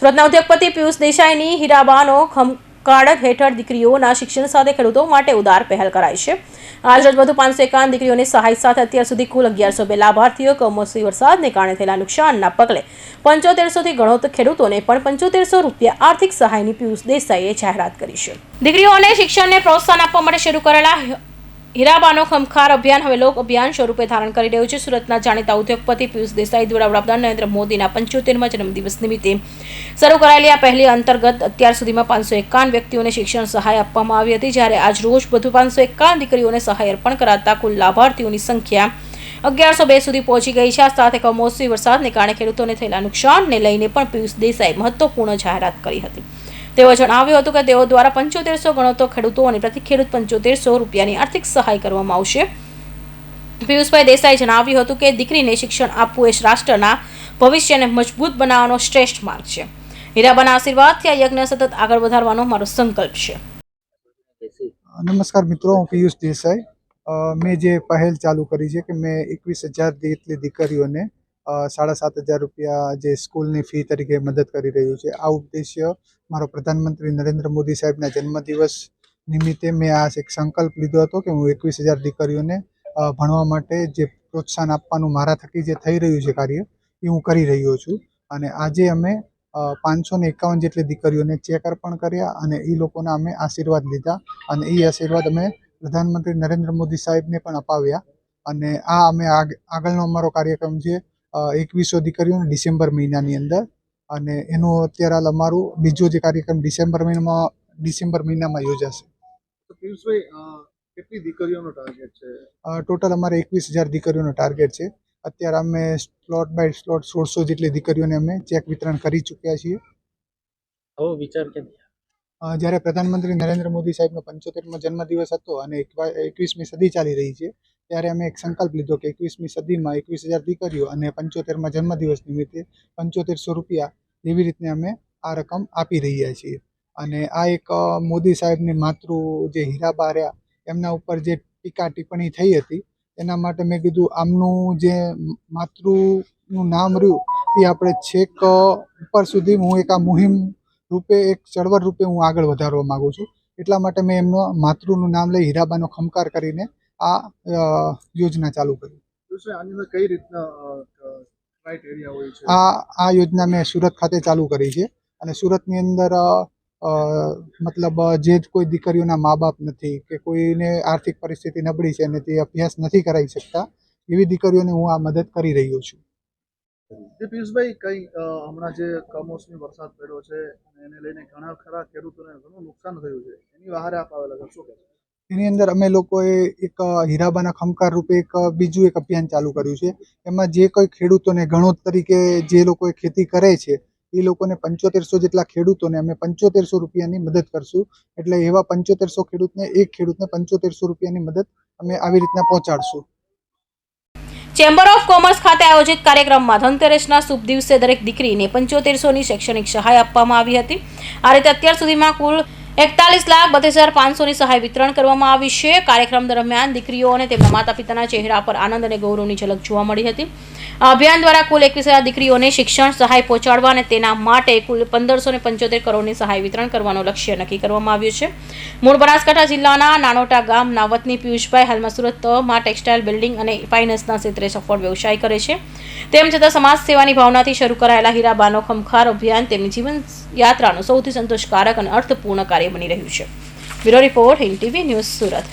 સુરતના ઉદ્યોગપતિ પિયુષ દેસાઈની હીરાબાનો ખમકાળ હેઠળ દીકરીઓના શિક્ષણ સાથે ખેડૂતો માટે ઉદાર પહેલ કરાઈ છે. આજ વધુ પાંચસો એકાવન દીકરીઓને સહાય સાથે અત્યાર સુધી કુલ અગિયારસો બે લાભાર્થીઓ કમોસમી વરસાદને કારણે થયેલા નુકસાનના પગલે પંચોતેરસોથી ઘણો ખેડૂતોને પણ પંચોતેરસો રૂપિયા આર્થિક સહાયની પિયુષ દેસાઈએ જાહેરાત કરી છે. દીકરીઓને શિક્ષણને પ્રોત્સાહન આપવા માટે શરૂ કરેલા હીરાબાનો ખમખાર અભિયાન હવે લોક અભિયાન સ્વરૂપે ધારણ કરી રહ્યું છે. સુરતના જાણીતા ઉદ્યોગપતિ પિયુષ દેસાઈ દ્વારા વડાપ્રધાન નરેન્દ્ર મોદીના પંચોતેરમાં જન્મદિવસ નિમિત્તે શરૂ કરાયેલી આ પહેલી અંતર્ગત અત્યાર સુધીમાં પાંચસો એકાવન વ્યક્તિઓને શિક્ષણ સહાય આપવામાં આવી હતી. જ્યારે આજ રોજ વધુ પાંચસો એકાવન દીકરીઓને સહાય અર્પણ કરાતા કુલ લાભાર્થીઓની સંખ્યા અગિયારસો બે સુધી પહોંચી ગઈ છે. આ સાથે કમોસમી વરસાદને કારણે ખેડૂતોને થયેલા નુકસાનને લઈને પણ પિયુષ દેસાઈ મહત્વપૂર્ણ જાહેરાત કરી હતી. તેઓ જણાવ્યું હતું કે તેઓ દ્વારા પંચોતેરસો ગણો ખેડૂતોને પ્રતિ ખેડૂત પંચોતેરસો રૂપિયાની આર્થિક સહાય કરવામાં આવશે. પિયુષભાઈ દેસાઈ જણાવ્યું હતું કે દીકરીને શિક્ષણ આપવું એ રાષ્ટ્રના ભવિષ્યને મજબૂત બનાવવાનો શ્રેષ્ઠ માર્ગ છે. હીરાબાના આશીર્વાદથી આ યજ્ઞ સતત આગળ વધારવાનો મારો સંકલ્પ છે. નમસ્કાર મિત્રો, હું પિયુષ દેસાઈ. મેં જે પહેલ ચાલુ કરી છે કે મેં એકવીસ હજાર જેટલી દીકરીઓને સાડા સાત હજાર રૂપિયા જે સ્કૂલની ફી તરીકે મદદ કરી રહ્યું છે. આ ઉદ્દેશ્ય મારો પ્રધાનમંત્રી નરેન્દ્ર મોદી સાહેબના જન્મદિવસ નિમિત્તે મેં આ એક સંકલ્પ લીધો હતો કે હું એકવીસ હજાર દીકરીઓને ભણવા માટે જે પ્રોત્સાહન આપવાનું મારા થકી જે થઈ રહ્યું છે કાર્ય, એ હું કરી રહ્યો છું. અને આજે અમે પાંચસો ને એકાવન જેટલી દીકરીઓને ચેક અર્પણ કર્યા અને એ લોકોના અમે આશીર્વાદ લીધા અને એ આશીર્વાદ અમે પ્રધાનમંત્રી નરેન્દ્ર મોદી સાહેબને પણ અપાવ્યા. અને આ અમે આગ- આગળનો અમારો કાર્યક્રમ છે એકવીસો દીકરીઓને ડિસેમ્બર મહિનાની અંદર. અને એનું અત્યારે હાલ અમારું બીજો જે કાર્યક્રમ ડિસેમ્બર મહિનામાં ડિસેમ્બર મહિનામાં યોજાશે. તો કેટલી દીકરીઓનો ટાર્ગેટ છે? ટોટલ અમારે એકવીસ હજાર દીકરીઓનો ટાર્ગેટ છે. અત્યારે અમે સ્લોટ બાય સ્લોટ સોળસો જેટલી દીકરીઓને અમે ચેક વિતરણ કરી ચૂક્યા છીએ. આવો વિચાર કેમ? જ્યારે પ્રધાનમંત્રી નરેન્દ્ર મોદી સાહેબનો પંચોતેરમો જન્મદિવસ હતો અને એકવીસમી સદી ચાલી રહી છે, ત્યારે અમે એક સંકલ્પ લીધો કે એકવીસમી સદીમાં એકવીસ હજાર દીકરીઓ અને પંચોતેરમાં જન્મદિવસ નિમિત્તે પંચોતેરસો રૂપિયા એવી રીતે અમે આ રકમ આપી રહ્યા છીએ. અને આ એક મોદી સાહેબની માતૃ જે હીરાબા રહ્યા, એમના ઉપર જે ટીકા ટિપ્પણી થઈ હતી, એના માટે મેં કીધું આમનું જે માતૃનું નામ રહ્યું, એ આપણે છેક ઉપર સુધી હું એક આ મુહિમ રૂપે એક ચળવળ રૂપે હું આગળ વધારવા માગું છું. એટલા માટે મેં એમનો માતૃનું નામ લઈ હીરાબાનો ખમકાર કરીને આ યોજના ચાલુ કરી. કઈ રીતના આ આ યોજના મેં સુરત ખાતે ચાલુ કરી છે અને સુરતની અંદર મતલબ જે કોઈ દીકરીઓના મા બાપ નથી કે કોઈને આર્થિક પરિસ્થિતિ નબળી છે અને તે અભ્યાસ નથી કરાવી શકતા એવી દીકરીઓને હું આ મદદ કરી રહ્યો છું. જે, પિયુષભાઈ, કઈ હમણાં જે કમોસમી વરસાદ પડ્યો છે એને લઈને ઘણા ખરા ખેડૂતોને ઘણું નુકસાન થયું છે. એની બહાર આપ આવેલા છો, શું એની અંદર અમે લોકોએ એક હીરાબાના ખમકાર રૂપે એક બીજું એક અભિયાન ચાલુ કર્યું છે. એમાં જે કોઈ ખેડૂતોને ગણોત તરીકે જે લોકોએ ખેતી કરે છે, એ લોકોને પંચોતેરસો જેટલા ખેડૂતોને અમે પંચોતેરસો રૂપિયાની મદદ કરશું. એટલે એવા પંચોતેરસો ખેડૂતને, એક ખેડૂતને પંચોતેરસો રૂપિયાની મદદ અમે આવી રીતના પહોંચાડશું. ચેમ્બર ઓફ કોમર્સ ખાતે આયોજિત કાર્યક્રમમાં ધનતેરસના શુભ દિવસે દરેક દીકરીને પંચોતેરસોની શૈક્ષણિક સહાય આપવામાં આવી હતી. આ રીતે અત્યાર સુધીમાં કુલ એકતાલીસ લાખ બત્રીસ હજાર પાંચસોની સહાય વિતરણ કરવામાં આવી છે. કાર્યક્રમ દરમિયાન દીકરીઓ અને તેમના માતા પિતાના ચહેરા પર આનંદ અને ગૌરવની ઝલક જોવા મળી હતી. આ અભિયાન દ્વારા કુલ એકવીસ હજાર દીકરીઓને શિક્ષણ સહાય પહોંચાડવા અને તેના માટે કુલ પંદરસો ને પંચોતેર કરોડની સહાય વિતરણ કરવાનો લક્ષ્ય નક્કી કરવામાં આવ્યું છે. મૂળ બનાસકાંઠા જિલ્લાના નાનોટા ગામના વતની પિયુષભાઈ હાલમાં સુરતમાં ટેક્સટાઇલ બિલ્ડિંગ અને ફાઇનાન્સના ક્ષેત્રે સફળ વ્યવસાય કરે છે. તેમ છતાં સમાજ સેવાની ભાવનાથી શરૂ કરાયેલા હીરાબાનો ખમખાર અભિયાન તેમની જીવન યાત્રાનું સૌથી સંતોષકારક અને અર્થપૂર્ણ કાર્ય બની રહ્યું છે. Bureau report Hind TV news Surat.